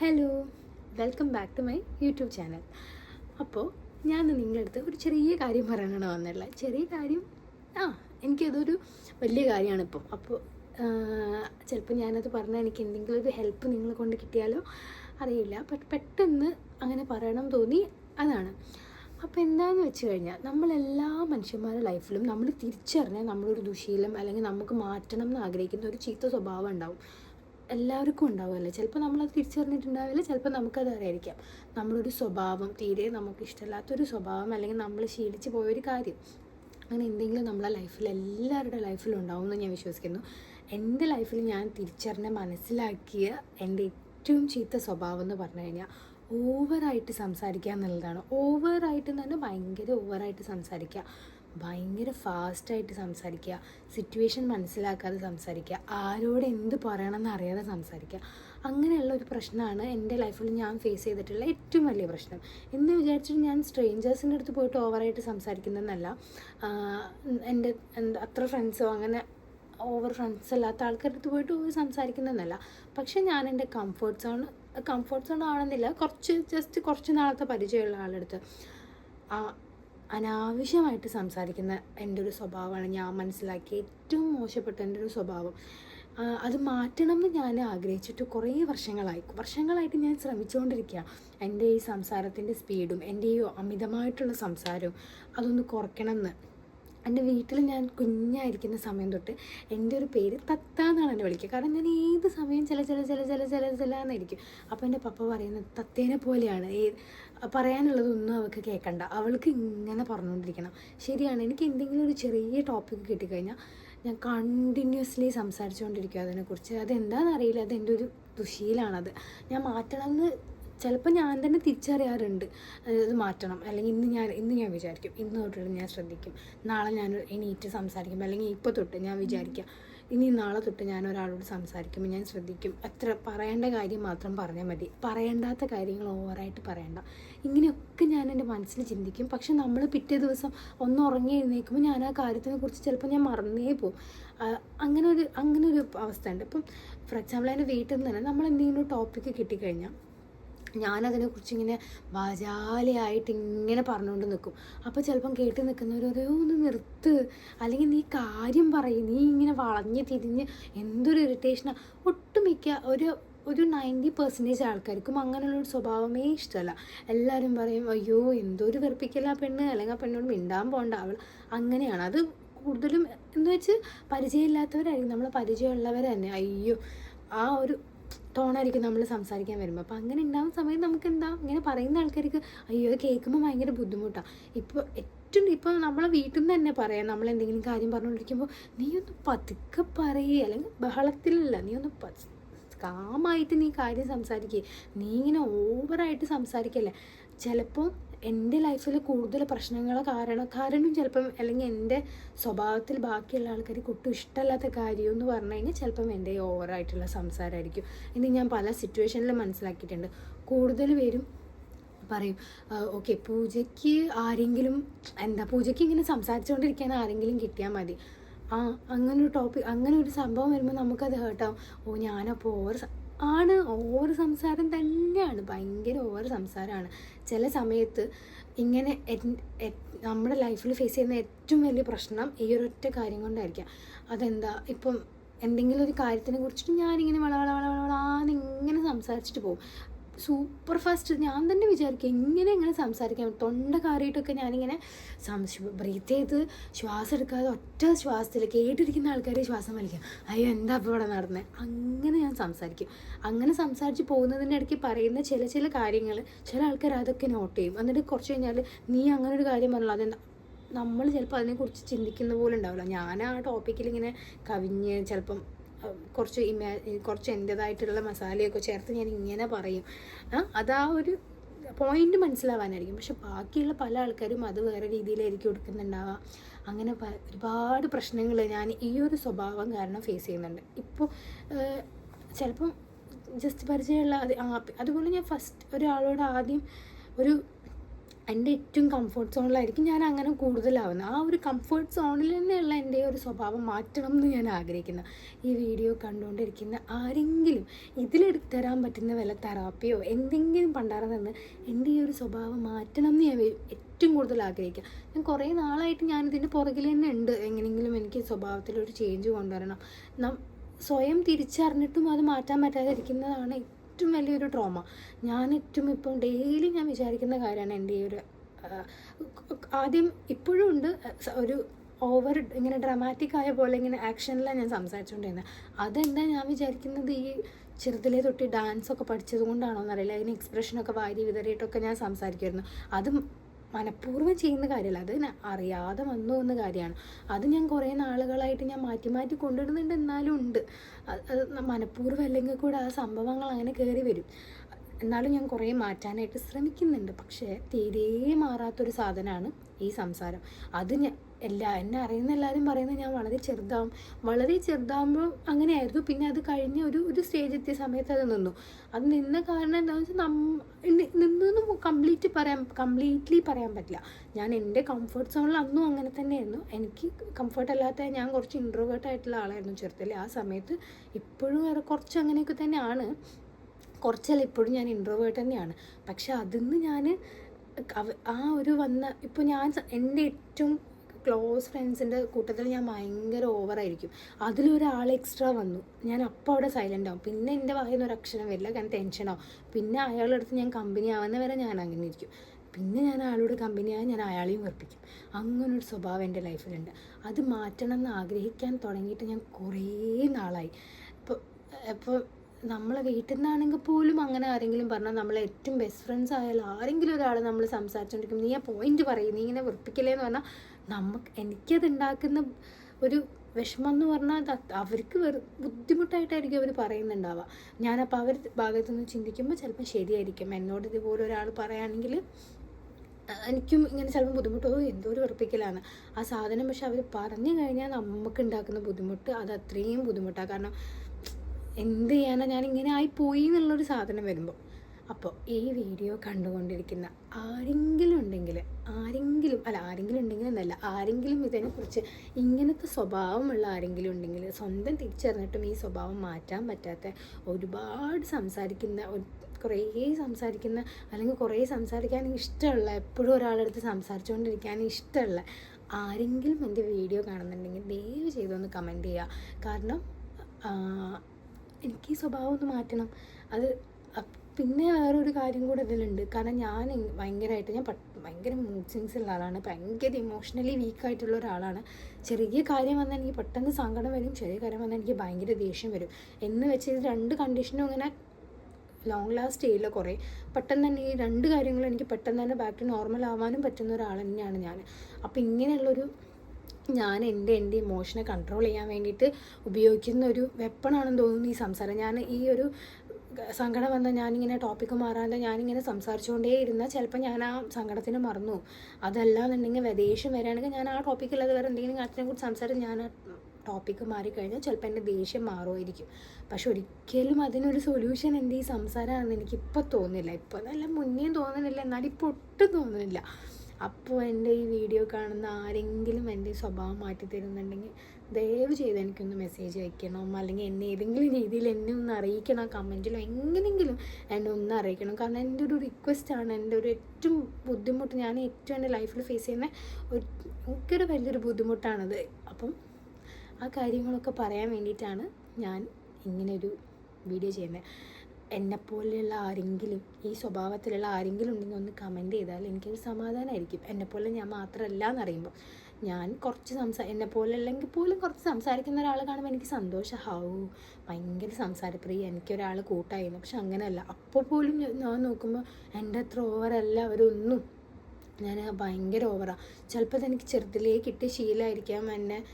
Hello welcome back to my YouTube channel അപ്പോൾ ഞാൻ നിങ്ങളുടെ അടുത്ത് ഒരു ചെറിയ കാര്യം പറയാനാണ് വന്നിട്ടുള്ളത് ചെറിയ കാര്യം ആ എനിക്കതൊരു വലിയ കാര്യമാണ് ഇപ്പം. അപ്പോൾ ചിലപ്പോൾ ഞാനത് പറഞ്ഞാൽ എനിക്ക് എന്തെങ്കിലും ഒരു ഹെൽപ്പ് നിങ്ങളെ കൊണ്ട് കിട്ടിയാലോ? അറിയില്ല. ബട്ട് പെട്ടെന്ന് അങ്ങനെ പറയണം തോന്നി അതാണ്. അപ്പോൾ എന്താണെന്ന് വെച്ച് കഴിഞ്ഞാൽ നമ്മളെല്ലാ മനുഷ്യന്മാരുടെ ലൈഫിലും നമ്മൾ തിരിച്ചറിഞ്ഞാൽ നമ്മളൊരു ദുശീലം അല്ലെങ്കിൽ നമുക്ക് മാറ്റണം എന്ന് ആഗ്രഹിക്കുന്ന ഒരു ചീത്ത സ്വഭാവം ഉണ്ടാവും. എല്ലാവർക്കും ഉണ്ടാവുമല്ലോ? ചിലപ്പോൾ നമ്മളത് തിരിച്ചറിഞ്ഞിട്ടുണ്ടാവില്ല ചിലപ്പോൾ നമുക്കത് അറിയായിരിക്കാം. നമ്മളൊരു സ്വഭാവം തീരെ നമുക്ക് ഇഷ്ടമില്ലാത്തൊരു സ്വഭാവം അല്ലെങ്കിൽ നമ്മൾ ശീലിച്ച് പോയൊരു കാര്യം. അങ്ങനെ എന്തെങ്കിലും നമ്മളെ ലൈഫിൽ എല്ലാവരുടെ ലൈഫിലും ഉണ്ടാവും എന്ന് ഞാൻ വിശ്വസിക്കുന്നു. എന്റെ ലൈഫിൽ ഞാൻ തിരിച്ചറിഞ്ഞ മനസ്സിലാക്കിയ എന്റെ ഏറ്റവും ചീത്ത സ്വഭാവം എന്ന് പറഞ്ഞു കഴിഞ്ഞാൽ ഓവറായിട്ട് സംസാരിക്കുക എന്നുള്ളതാണ്. ഓവറായിട്ട് തന്നെ ഭയങ്കര ഓവറായിട്ട് സംസാരിക്കുക. ഭയങ്കര ഫാസ്റ്റായിട്ട് സംസാരിക്കുക സിറ്റുവേഷൻ മനസ്സിലാക്കാതെ സംസാരിക്കുക ആരോട് എന്ത് പറയണമെന്ന് അറിയാതെ സംസാരിക്കുക. അങ്ങനെയുള്ള ഒരു പ്രശ്നമാണ് എന്റെ ലൈഫിൽ ഞാൻ ഫേസ് ചെയ്തിട്ടുള്ള ഏറ്റവും വലിയ പ്രശ്നം. എന്ന് വിചാരിച്ചിട്ട് ഞാൻ സ്ട്രേഞ്ചേഴ്സിന്റെ അടുത്ത് പോയിട്ട് ഓവറായിട്ട് സംസാരിക്കുന്നതെന്നല്ല എന്റെ അത്ര ഫ്രണ്ട്സോ അങ്ങനെ ഓവർ ഫ്രണ്ട്സ് അല്ലാത്ത ആൾക്കാരുടെ അടുത്ത് പോയിട്ട് ഓവർ സംസാരിക്കുന്നതെന്നല്ല പക്ഷേ ഞാൻ എന്റെ കംഫർട്ട് സോൺ കംഫർട്ട് സോൺ ആണെന്നില്ല കുറച്ച് ജസ്റ്റ് കുറച്ച് നാളത്തെ പരിചയമുള്ള ആളുടെ അടുത്ത്. ആ അനാവശ്യമായിട്ട് സംസാരിക്കുന്ന എന്റെ ഒരു സ്വഭാവമാണ് ഞാൻ മനസ്സിലാക്കി ഏറ്റവും മോശപ്പെട്ട എന്റെ ഒരു സ്വഭാവം അത് മാറ്റണം എന്ന് ഞാൻ ആഗ്രഹിച്ചിട്ട് കുറേ വർഷങ്ങളായി. വർഷങ്ങളായിട്ട് ഞാൻ ശ്രമിച്ചുകൊണ്ടിരിക്കുക എന്റെ ഈ സംസാരത്തിന്റെ സ്പീഡും എന്റെ ഈ അമിതമായിട്ടുള്ള സംസാരവും അതൊന്ന് കുറയ്ക്കണം എന്ന് എന്റെ വീട്ടിൽ ഞാൻ കുഞ്ഞായിരിക്കുന്ന സമയം തൊട്ട് എന്റെ ഒരു പേര് തത്ത എന്നാണ് എന്നെ വിളിക്കുക കാരണം ഞാൻ ഏത് സമയം ചില ചില ചില ചില ചില ചില എന്നായിരിക്കും അപ്പോൾ എന്റെ പപ്പ പറയുന്നത് തത്തേനെ പോലെയാണ്. ഈ പറയാനുള്ളതൊന്നും അവൾക്ക് കേൾക്കണ്ട അവൾക്ക് ഇങ്ങനെ പറഞ്ഞുകൊണ്ടിരിക്കണം ശരിയാണ് എനിക്ക് എന്തെങ്കിലും ഒരു ചെറിയ ടോപ്പിക്ക് കിട്ടിക്കഴിഞ്ഞാൽ ഞാൻ കണ്ടിന്യൂസ്ലി സംസാരിച്ചുകൊണ്ടിരിക്കും അതിനെക്കുറിച്ച്. അതെന്താണെന്ന് അറിയില്ല അത് ഒരു ദുശീലാണത്. ഞാൻ മാറ്റണമെന്ന് ചിലപ്പോൾ ഞാൻ തന്നെ തിരിച്ചറിയാറുണ്ട്. ഇത് മാറ്റണം. അല്ലെങ്കിൽ ഇന്ന് ഞാൻ ഇന്ന് ഞാൻ വിചാരിക്കും. ഇന്ന് തൊട്ടിട്ട് ഞാൻ ശ്രദ്ധിക്കും. നാളെ ഞാൻ എണീറ്റ് സംസാരിക്കും അല്ലെങ്കിൽ ഇപ്പോൾ തൊട്ട് ഞാൻ വിചാരിക്കാം. ഇനി നാളെ തൊട്ട് ഞാൻ ഒരാളോട് സംസാരിക്കുമ്പോൾ ഞാൻ ശ്രദ്ധിക്കും. അത്ര പറയേണ്ട കാര്യം മാത്രം പറഞ്ഞാൽ മതി. പറയേണ്ടാത്ത കാര്യങ്ങൾ ഓവറായിട്ട് പറയണ്ട. ഇങ്ങനെയൊക്കെ ഞാൻ എന്റെ മനസ്സിൽ ചിന്തിക്കും. പക്ഷെ നമ്മൾ പിറ്റേ ദിവസം ഒന്ന് ഉറങ്ങി എഴുന്നേൽക്കുമ്പോൾ ഞാൻ ആ കാര്യത്തിനെ കുറിച്ച് ചിലപ്പോൾ ഞാൻ മറന്നേ പോകും. അങ്ങനെ ഒരു അങ്ങനെ ഒരു അവസ്ഥ ഉണ്ട്. ഇപ്പം ഫോർ എക്സാമ്പിൾ എന്റെ വീട്ടിൽ നിന്ന് തന്നെ നമ്മൾ എന്തെങ്കിലും ടോപ്പിക്ക് കിട്ടിക്കഴിഞ്ഞാൽ ഞാനതിനെക്കുറിച്ച് ഇങ്ങനെ വാചാലയായിട്ട് ഇങ്ങനെ പറഞ്ഞുകൊണ്ട് നിൽക്കും അപ്പോൾ ചിലപ്പം കേട്ട് നിൽക്കുന്നവർ ഓരോ ഒന്ന് നിർത്ത്. അല്ലെങ്കിൽ നീ കാര്യം പറയും. നീ ഇങ്ങനെ വളഞ്ഞ് തിരിഞ്ഞ് എന്തൊരു ഇറിറ്റേഷനാണ് ഒട്ടുമിക്ക ഒരു ഒരു നയന്റി പെർസെന്റേജ് ആൾക്കാർക്കും അങ്ങനെയുള്ളൊരു സ്വഭാവമേ ഇഷ്ടമല്ല എല്ലാവരും പറയും അയ്യോ എന്തൊരു വെറുപ്പിക്കല പെണ്ണ്. അല്ലെങ്കിൽ ആ പെണ്ണോട് മിണ്ടാൻ പോകണ്ട അവൾ അങ്ങനെയാണ്. അത് കൂടുതലും എന്ന് വെച്ച് പരിചയമില്ലാത്തവരായിരിക്കും. നമ്മൾ പരിചയമുള്ളവർ തന്നെ അയ്യോ ആ ഒരു ടോണായിരിക്കും നമ്മൾ സംസാരിക്കാൻ വരുമ്പോൾ അപ്പോൾ അങ്ങനെ ഉണ്ടാകുന്ന സമയം നമുക്ക് എന്താ ഇങ്ങനെ പറയുന്ന ആൾക്കാർക്ക് അയ്യോ കേൾക്കുമ്പോൾ ഭയങ്കര ബുദ്ധിമുട്ടാണ് ഇപ്പോൾ ഏറ്റവും ഇപ്പോൾ നമ്മളെ വീട്ടിൽ നിന്ന് തന്നെ പറയാം. നമ്മൾ എന്തെങ്കിലും കാര്യം പറഞ്ഞുകൊണ്ടിരിക്കുമ്പോൾ നീ ഒന്ന് പതുക്കെ പറയുക അല്ലെങ്കിൽ ബഹളത്തിലല്ല നീ ഒന്ന് കാമായിട്ട് നീ കാര്യം സംസാരിക്കുക നീ ഇങ്ങനെ ഓവറായിട്ട് സംസാരിക്കല്ലേ. ചിലപ്പോൾ എന്റെ ലൈഫിൽ കൂടുതൽ പ്രശ്നങ്ങൾ കാരണം കാരണം ചിലപ്പം അല്ലെങ്കിൽ എന്റെ സ്വഭാവത്തിൽ ബാക്കിയുള്ള ആൾക്കാർക്ക് ഒട്ടും ഇഷ്ടമല്ലാത്ത കാര്യം എന്ന് പറഞ്ഞു കഴിഞ്ഞാൽ ചിലപ്പം എന്റെ ഓവറായിട്ടുള്ള സംസാരമായിരിക്കും. ഇത് ഞാൻ പല സിറ്റുവേഷനിലും മനസ്സിലാക്കിയിട്ടുണ്ട്. കൂടുതൽ പേരും പറയും ഓക്കെ പൂജയ്ക്ക് ആരെങ്കിലും എന്താ പൂജയ്ക്ക് ഇങ്ങനെ സംസാരിച്ചുകൊണ്ടിരിക്കാൻ ആരെങ്കിലും കിട്ടിയാൽ മതി. ആ അങ്ങനെ ഒരു ടോപ്പിക് അങ്ങനെ ഒരു സംഭവം വരുമ്പോൾ നമുക്കത് ഹേർട്ടാവും ഓ ഞാനപ്പോൾ ഓവർ ആണ് ഓവർ സംസാരം തന്നെയാണ്. ഭയങ്കര ഓവർ സംസാരമാണ്. ചില സമയത്ത് ഇങ്ങനെ നമ്മുടെ ലൈഫിൽ ഫേസ് ചെയ്യുന്ന ഏറ്റവും വലിയ പ്രശ്നം ഈ ഒരൊറ്റ കാര്യം കൊണ്ടായിരിക്കാം. അതെന്താ? ഇപ്പം എന്തെങ്കിലും ഒരു കാര്യത്തിനെ കുറിച്ചിട്ട് ഞാനിങ്ങനെ വള വള വള വള ഇങ്ങനെ സംസാരിച്ചിട്ട് പോകും. സൂപ്പർ ഫാസ്റ്റ് ഞാൻ തന്നെ വിചാരിക്കുക ഇങ്ങനെ ഇങ്ങനെ സംസാരിക്കാൻ. തൊണ്ട കാറിയിട്ടൊക്കെ ഞാനിങ്ങനെ ബ്രീത്ത് ചെയ്ത് ശ്വാസം എടുക്കാതെ ഒറ്റ ശ്വാസത്തിൽ കേട്ടിരിക്കുന്ന ആൾക്കാരെ ശ്വാസം വലിക്കാം. അയ്യോ എന്താ അപ്പോൾ ഇവിടെ നടന്നത് അങ്ങനെ ഞാൻ സംസാരിക്കും. അങ്ങനെ സംസാരിച്ച് പോകുന്നതിന്റെ ഇടയ്ക്ക് പറയുന്ന ചില ചില കാര്യങ്ങൾ ചില ആൾക്കാർ അതൊക്കെ നോട്ട് ചെയ്യും. എന്നിട്ട് കുറച്ച് കഴിഞ്ഞാൽ നീ അങ്ങനെ ഒരു കാര്യം പറഞ്ഞല്ലോ അതെന്താ? നമ്മൾ ചിലപ്പോൾ അതിനെക്കുറിച്ച് ചിന്തിക്കുന്ന പോലെ ഉണ്ടാവില്ല. ഞാൻ ആ ടോപ്പിക്കിൽ ഇങ്ങനെ കവിഞ്ഞ് ചിലപ്പം കുറച്ച് ഇമാ കുറച്ച് എന്റെതായിട്ടുള്ള മസാലയൊക്കെ ചേർത്ത് ഞാൻ ഇങ്ങനെ പറയും. ആ അതാ ഒരു പോയിന്റ് മനസ്സിലാവാനായിരിക്കും. പക്ഷെ ബാക്കിയുള്ള പല ആൾക്കാരും അത് വേറെ രീതിയിലായിരിക്കും എടുക്കുന്നുണ്ടാവുക. അങ്ങനെ ഒരുപാട് പ്രശ്നങ്ങൾ ഞാൻ ഈ ഒരു സ്വഭാവം കാരണം ഫേസ് ചെയ്യുന്നുണ്ട്. ഇപ്പോൾ ചിലപ്പം ജസ്റ്റ് പരിചയമുള്ള അത് ആ അതുപോലെ ഞാൻ ഫസ്റ്റ് ഒരാളോട് ആദ്യം ഒരു എന്റെ ഏറ്റവും കംഫർട്ട് സോണിലായിരിക്കും ഞാൻ അങ്ങനെ കൂടുതലാവുന്നത്. ആ ഒരു കംഫർട്ട് സോണിൽ തന്നെയുള്ള എന്റെ ഒരു സ്വഭാവം മാറ്റണം എന്ന് ഞാൻ ആഗ്രഹിക്കുന്നു. ഈ വീഡിയോ കണ്ടുകൊണ്ടിരിക്കുന്ന ആരെങ്കിലും ഇതിലെടുത്ത് തരാൻ പറ്റുന്ന വല്ല തെറാപ്പിയോ എന്തെങ്കിലും പണ്ടാരം തന്ന് എന്റെ ഈ ഒരു സ്വഭാവം മാറ്റണം എന്ന് ഞാൻ ഏറ്റവും കൂടുതൽ ആഗ്രഹിക്കുക. ഞാൻ കുറേ നാളായിട്ട് ഞാൻ ഇതിന്റെ പുറകിൽ തന്നെ ഉണ്ട്. എങ്ങനെയെങ്കിലും എനിക്ക് സ്വഭാവത്തിലൊരു ചേഞ്ച് കൊണ്ടുവരണം. സ്വയം തിരിച്ചറിഞ്ഞിട്ടും അത് മാറ്റാൻ പറ്റാതെ ഇരിക്കുന്നതാണ് ഏറ്റവും വലിയൊരു ട്രോമ ഞാൻ ഏറ്റവും ഇപ്പം ഡെയിലി ഞാൻ വിചാരിക്കുന്ന കാര്യമാണ് എന്റെ ഈ ഒരു ആദ്യം ഇപ്പോഴും ഉണ്ട് ഒരു ഓവർ ഇങ്ങനെ ഡ്രാമാറ്റിക് ആയ പോലെ ഇങ്ങനെ ആക്ഷനിലാണ് ഞാൻ സംസാരിച്ചുകൊണ്ടിരുന്നത് അതെന്താ ഞാൻ വിചാരിക്കുന്നത് ഈ ചെറുതിലേ തൊട്ട് ഡാൻസ് ഒക്കെ പഠിച്ചത് കൊണ്ടാണോ എന്നറിയില്ല അതിന് എക്സ്പ്രഷനൊക്കെ വാരി വിതറിയിട്ടൊക്കെ ഞാൻ സംസാരിക്കുമായിരുന്നു അത് മനഃപൂർവം ചെയ്യുന്ന കാര്യമല്ല. അത് അറിയാതെ വന്നു എന്ന കാര്യമാണ്. അത് ഞാൻ കുറേ നാളുകളായിട്ട് ഞാൻ മാറ്റി മാറ്റി കൊണ്ടുവരുന്നുണ്ട് എന്നാലും ഉണ്ട്. അത് മനഃപൂർവം അല്ലെങ്കിൽ കൂടെ ആ സംഭവങ്ങൾ അങ്ങനെ കയറി വരും. എന്നാലും ഞാൻ കുറേ മാറ്റാനായിട്ട് ശ്രമിക്കുന്നുണ്ട്. പക്ഷേ തീരെ മാറാത്തൊരു സാധനമാണ് ഈ സംസാരം. അത് ഞാൻ എല്ലാ എന്നെ അറിയുന്ന എല്ലാവരും പറയുന്നത് ഞാൻ വളരെ ചെറുതാവും. വളരെ ചെറുതാകുമ്പോൾ അങ്ങനെയായിരുന്നു. പിന്നെ അത് കഴിഞ്ഞ ഒരു ഒരു സ്റ്റേജ് എത്തിയ സമയത്ത് അത് നിന്നു. അത് നിന്ന കാരണം എന്താണെന്ന് വെച്ചാൽ നം നിന്നു കംപ്ലീറ്റ് പറയാൻ കംപ്ലീറ്റ്ലി പറയാൻ പറ്റില്ല. ഞാൻ എന്റെ കംഫർട്ട് സോണിൽ അന്നും അങ്ങനെ തന്നെയായിരുന്നു. എനിക്ക് കംഫർട്ട് അല്ലാത്ത ഞാൻ കുറച്ച് ഇൻട്രോവേർട്ട് ആയിട്ടുള്ള ആളായിരുന്നു ചെറുത്തിൽ ആ സമയത്ത് ഇപ്പോഴും കുറച്ച് അങ്ങനെയൊക്കെ തന്നെയാണ്. കുറച്ചല്ല ഇപ്പോഴും ഞാൻ ഇൻട്രോവേർട്ട് തന്നെയാണ്. പക്ഷെ അതിന്ന് ഞാൻ ആ ഒരു വന്ന ഇപ്പോൾ ഞാൻ എന്റെ ഏറ്റവും ക്ലോസ് ഫ്രണ്ട്സിന്റെ കൂട്ടത്തിൽ ഞാൻ ഭയങ്കര ഓവറായിരിക്കും അതിലൊരാൾ എക്സ്ട്രാ വന്നു. ഞാൻ അപ്പോൾ അവിടെ സൈലന്റ് ആവും. പിന്നെ എന്റെ വായിൽ ഒരു അക്ഷരം വരില്ല. കാരണം ടെൻഷനാവും പിന്നെ അയാളുടെ അടുത്ത് ഞാൻ കമ്പനി ആവുന്ന വരെ ഞാൻ അങ്ങനെ ഇരിക്കും. പിന്നെ ഞാൻ അയാളോട് കമ്പനി ആയാൽ ഞാൻ അയാളെയും വെറുപ്പിക്കും. അങ്ങനൊരു സ്വഭാവം എന്റെ ലൈഫിലുണ്ട് അത് മാറ്റണം എന്ന് ആഗ്രഹിക്കാൻ തുടങ്ങിയിട്ട് ഞാൻ കുറേ നാളായി. ഇപ്പോൾ ഇപ്പോൾ നമ്മളെ വീട്ടിൽ നിന്നാണെങ്കിൽ പോലും അങ്ങനെ ആരെങ്കിലും പറഞ്ഞാൽ നമ്മളെ ഏറ്റവും ബെസ്റ്റ് ഫ്രണ്ട്സ് ആയാലും ആരെങ്കിലും ഒരാൾ നമ്മൾ സംസാരിച്ചുകൊണ്ടിരിക്കും നീ ആ പോയിന്റ് പറയും. നീ ഇങ്ങനെ വെറുപ്പിക്കലേന്ന് പറഞ്ഞാൽ നമുക്ക് എനിക്കത് ഉണ്ടാക്കുന്ന ഒരു വിഷമം എന്ന് പറഞ്ഞാൽ അവർക്ക് വെറു ബുദ്ധിമുട്ടായിട്ടായിരിക്കും അവർ പറയുന്നുണ്ടാവുക. ഞാനപ്പോൾ അവർ ഭാഗത്തു നിന്ന് ചിന്തിക്കുമ്പോൾ ചിലപ്പോൾ ശരിയായിരിക്കും. എന്നോട് ഇതുപോലെ ഒരാൾ പറയുകയാണെങ്കിൽ എനിക്കും ഇങ്ങനെ ചിലപ്പോൾ ബുദ്ധിമുട്ടോ എന്തോ ഒരു വെറുപ്പിക്കലാണ്. ആ സാധനം പക്ഷെ അവർ പറഞ്ഞു കഴിഞ്ഞാൽ നമുക്ക് ഉണ്ടാക്കുന്ന ബുദ്ധിമുട്ട് അത് അത്രയും ബുദ്ധിമുട്ടാണ് കാരണം എന്ത് ചെയ്യാനാണ് ഞാനിങ്ങനെ ആയിപ്പോയി ആയി പോയി എന്നുള്ളൊരു സാധനം വരുമ്പോൾ അപ്പോൾ ഈ വീഡിയോ കണ്ടുകൊണ്ടിരിക്കുന്ന ആരെങ്കിലും ഉണ്ടെങ്കിൽ ആരെങ്കിലും അല്ല ആരെങ്കിലും ഉണ്ടെങ്കിൽ എന്നല്ല ആരെങ്കിലും ഇതിനെക്കുറിച്ച് ഇങ്ങനത്തെ സ്വഭാവമുള്ള ആരെങ്കിലും ഉണ്ടെങ്കിൽ സ്വന്തം തിരിച്ചറിഞ്ഞിട്ടും ഈ സ്വഭാവം മാറ്റാൻ പറ്റാത്ത ഒരുപാട് സംസാരിക്കുന്ന കുറേ സംസാരിക്കുന്ന അല്ലെങ്കിൽ കുറേ സംസാരിക്കാൻ ഇഷ്ടമുള്ള എപ്പോഴും ഒരാളെടുത്ത് സംസാരിച്ചുകൊണ്ടിരിക്കാൻ ഇഷ്ടമുള്ള ആരെങ്കിലും എന്റെ വീഡിയോ കാണുന്നുണ്ടെങ്കിൽ ദയവ് ചെയ്തൊന്ന് കമന്റ് ചെയ്യുക. കാരണം എനിക്ക് ഈ സ്വഭാവം ഒന്ന് മാറ്റണം. അത് പിന്നെ വേറൊരു കാര്യം കൂടെ ഇതിലുണ്ട്. കാരണം ഞാൻ ഭയങ്കരമായിട്ട് ഞാൻ ഭയങ്കര മൂഡ് സ്വിങ്സ് ഉള്ള ആളാണ്. ഭയങ്കര ഇമോഷണലി വീക്കായിട്ടുള്ള ഒരാളാണ്. ചെറിയ കാര്യം വന്നാൽ എനിക്ക് പെട്ടെന്ന് സങ്കടം വരും. ചെറിയ കാര്യം വന്നാൽ എനിക്ക് ഭയങ്കര ദേഷ്യം വരും. എന്ന് വെച്ച് ഇത് രണ്ട് കണ്ടീഷനും ഇങ്ങനെ ലോങ് ലാസ്റ്റ് ചെയ്യില്ല കുറേ. പെട്ടെന്ന് തന്നെ ഈ രണ്ട് കാര്യങ്ങളും എനിക്ക് പെട്ടെന്ന് തന്നെ ബാക്ക് ടു നോർമൽ ആവാനും പറ്റുന്ന ഒരാൾ തന്നെയാണ് ഞാൻ അപ്പോൾ ഇങ്ങനെയുള്ളൊരു ഞാൻ എന്റെ എന്റെ ഇമോഷനെ കൺട്രോൾ ചെയ്യാൻ വേണ്ടിയിട്ട് ഉപയോഗിക്കുന്ന ഒരു വെപ്പണാണെന്ന് തോന്നുന്നു ഈ സംസാരം. ഞാൻ ഈ ഒരു സങ്കടം വന്നാൽ ഞാനിങ്ങനെ ടോപ്പിക്ക് മാറാതെ ഞാനിങ്ങനെ സംസാരിച്ചുകൊണ്ടേ ഇരുന്നാൽ ചിലപ്പോൾ ഞാൻ ആ സങ്കടത്തിന് മറന്നു. അതല്ലാന്നുണ്ടെങ്കിൽ വിദേശം വരികയാണെങ്കിൽ ഞാൻ ആ ടോപ്പിക്കില്ലാതെ വേറെ എന്തെങ്കിലും കാര്യത്തിനെ കുറിച്ച് സംസാരിച്ച് ഞാൻ ആ ടോപ്പിക്ക് മാറിക്കഴിഞ്ഞാൽ ചിലപ്പോൾ എന്റെ ദേഷ്യം മാറുമായിരിക്കും. പക്ഷെ ഒരിക്കലും അതിനൊരു സൊല്യൂഷൻ എന്റെ ഈ സംസാരമാണെന്ന് എനിക്കിപ്പോൾ തോന്നുന്നില്ല. ഇപ്പോൾ നല്ല മുന്നേയും തോന്നുന്നില്ല. എന്നാലും ഇപ്പോൾ ഒട്ടും തോന്നുന്നില്ല. അപ്പോൾ എന്റെ ഈ വീഡിയോ കാണുന്ന ആരെങ്കിലും എന്റെ സ്വഭാവം മാറ്റി തരുന്നുണ്ടെങ്കിൽ ദയവ് ചെയ്ത് എനിക്കൊന്ന് മെസ്സേജ് അയക്കണം അല്ലെങ്കിൽ എന്നെ ഏതെങ്കിലും രീതിയിൽ എന്നെ ഒന്ന് അറിയിക്കണം കമന്റിലോ എങ്ങനെയെങ്കിലും എന്നെ ഒന്ന് അറിയിക്കണം. കാരണം എന്റെ ഒരു റിക്വസ്റ്റാണ് എന്റെ ഒരു ഏറ്റവും ബുദ്ധിമുട്ട് ഞാൻ ഏറ്റവും എന്റെ ലൈഫിൽ ഫേസ് ചെയ്യുന്ന ഭയങ്കര വലിയൊരു ബുദ്ധിമുട്ടാണത്. അപ്പം ആ കാര്യങ്ങളൊക്കെ പറയാൻ വേണ്ടിയിട്ടാണ് ഞാൻ ഇങ്ങനെയൊരു വീഡിയോ ചെയ്യുന്നത്. എന്നെപ്പോലെയുള്ള ആരെങ്കിലും ഈ സ്വഭാവത്തിലുള്ള ആരെങ്കിലും ഉണ്ടെങ്കിൽ ഒന്ന് കമന്റ് ചെയ്താൽ എനിക്കൊരു സമാധാനമായിരിക്കും. എന്നെപ്പോലെ ഞാൻ മാത്രമല്ല എന്നറിയുമ്പോൾ ഞാൻ കുറച്ച് സംസാ എന്നെ പോലെ അല്ലെങ്കിൽ പോലും കുറച്ച് സംസാരിക്കുന്ന ഒരാൾ കാണുമ്പോൾ എനിക്ക് സന്തോഷം ഹാവൂ ഭയങ്കര സംസാരപ്രിയ. എനിക്കൊരാൾ കൂട്ടായിരുന്നു. പക്ഷെ അങ്ങനെയല്ല. അപ്പോൾ പോലും ഞാൻ നോക്കുമ്പോൾ എന്റെ അത്ര ഓവറല്ല അവരൊന്നും ഞാൻ ഭയങ്കര ഓവറാണ് ചിലപ്പോൾ അതെനിക്ക് ചെറുതിലേ കിട്ടിയ ശീലമായിരിക്കാം എന്നെ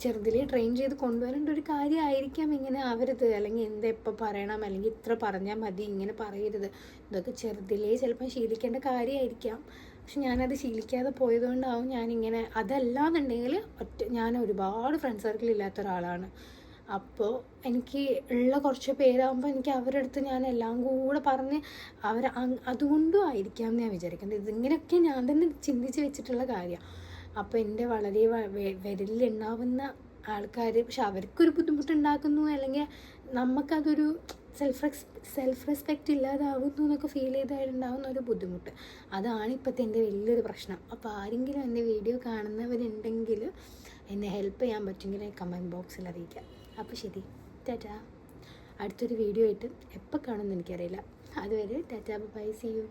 ചെറുതിലേ ട്രെയിൻ ചെയ്ത് കൊണ്ടുവരേണ്ട ഒരു കാര്യമായിരിക്കാം ഇങ്ങനെ ആവരുത്. അല്ലെങ്കിൽ എന്താ എപ്പോൾ പറയണം? അല്ലെങ്കിൽ ഇത്ര പറഞ്ഞാൽ മതി. ഇങ്ങനെ പറയരുത്. ഇതൊക്കെ ചെറുതിലേ ചിലപ്പോൾ ശീലിക്കേണ്ട കാര്യമായിരിക്കാം പക്ഷെ ഞാനത് ശീലിക്കാതെ പോയതുകൊണ്ടാവും ഞാനിങ്ങനെ അതല്ല എന്നുണ്ടെങ്കിൽ ഒറ്റ ഞാൻ ഒരുപാട് ഫ്രണ്ട് സർക്കിൾ ഇല്ലാത്ത ഒരാളാണ്. അപ്പോൾ എനിക്ക് ഉള്ള കുറച്ച് പേരാകുമ്പോൾ എനിക്ക് അവരുടെ അടുത്ത് ഞാൻ എല്ലാം കൂടെ പറഞ്ഞ് അവർ അതുകൊണ്ടും ആയിരിക്കാം എന്ന് ഞാൻ വിചാരിക്കുന്നത് ഇതിങ്ങനെയൊക്കെ ഞാൻ തന്നെ ചിന്തിച്ച് വെച്ചിട്ടുള്ള കാര്യമാണ് അപ്പോൾ എന്റെ വളരെ വിരലിലുണ്ടാവുന്ന ആൾക്കാർ പക്ഷെ അവർക്കൊരു ബുദ്ധിമുട്ടുണ്ടാക്കുന്നു അല്ലെങ്കിൽ നമുക്കതൊരു സെൽഫ് റെസ് സെൽഫ് റെസ്പെക്റ്റ് ഇല്ലാതാവുന്നു എന്നൊക്കെ ഫീൽ ചെയ്തായിട്ടുണ്ടാകുന്ന ഒരു ബുദ്ധിമുട്ട്. അതാണ് ഇപ്പോഴത്തെ എന്റെ വലിയൊരു പ്രശ്നം. അപ്പോൾ ആരെങ്കിലും എന്റെ വീഡിയോ കാണുന്നവരുണ്ടെങ്കിൽ എന്നെ ഹെൽപ്പ് ചെയ്യാൻ പറ്റുമെങ്കിൽ കമന്റ് ബോക്സിൽ അറിയിക്കാം അപ്പോൾ ശരി. ടാറ്റാ. അടുത്തൊരു വീഡിയോ ആയിട്ട് എപ്പോൾ കാണുമെന്ന് എനിക്കറിയില്ല. അതുവരെ ടാറ്റാ ബൈ സി യു